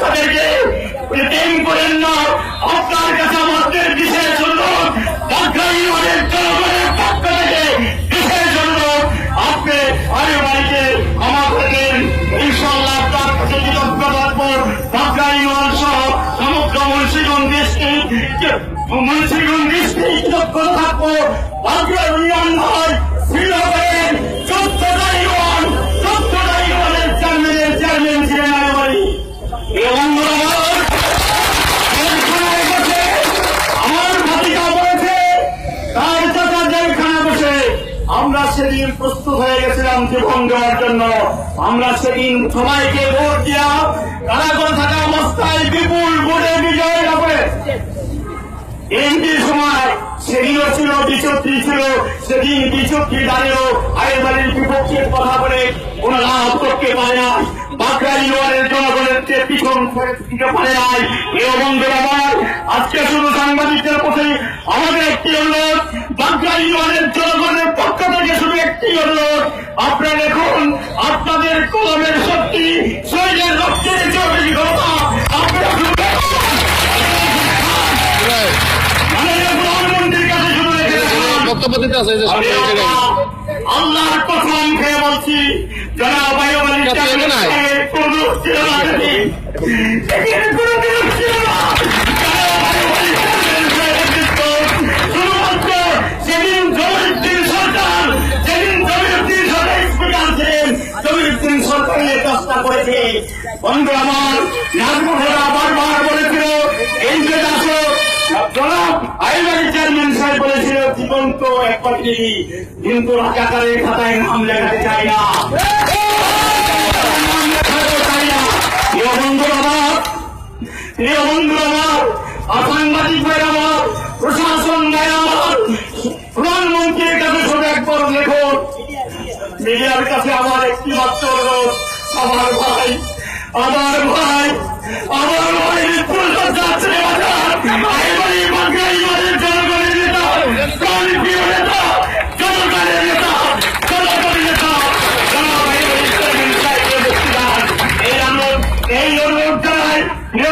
বাচ্চাদেরকে প্রেম করেন না। আপনার কাছে আমাদের বিশেষ অনুরোধ বাঘাই অনেক জনগণের পক্ষ থেকে বিশেষ থাকব। বাঘাই সহ সমগ্র মুন্সিগঞ্জ ইউনিয়ন আমরা সেদিন প্রস্তুত হয়ে গেছিলাম জীবন দেওয়ার জন্য। আমরা সেদিন সবাইকে ভোট দিয়া কারাগারে থাকা অবস্থায় বিপুল ভোটে বিজয় লাভ। এমপি সময় সেদিনও ছিল বিচক্ষি ছিল, সেদিন বিচক্ষি দাঁড়িয়েও আয়ের বাড়ির বিপক্ষে কথা বলে কোন লাভ করতে পারে না। জনগণের আজকে শুধু সাংবাদিকদের প্রতি আমাদের একটি অনুরোধ ইউয়ারের বক্তব্য দিতে আছে যে আল্লাহর কসম খেয়ে বলছি। যারা বায়ুবাণী? কোন ছিল না কোনো ছিল না। করেছে। বন্ধু আমার বারবার বলেছিল এই যে আসো জীবন্ত এক প্রতিনিধি কিন্তু রাজাকারের খাতায় নাম লেখাতে চাই না? আমার প্রধানমন্ত্রীর আমার আমার ভাই আমার ভাই আমার ভাই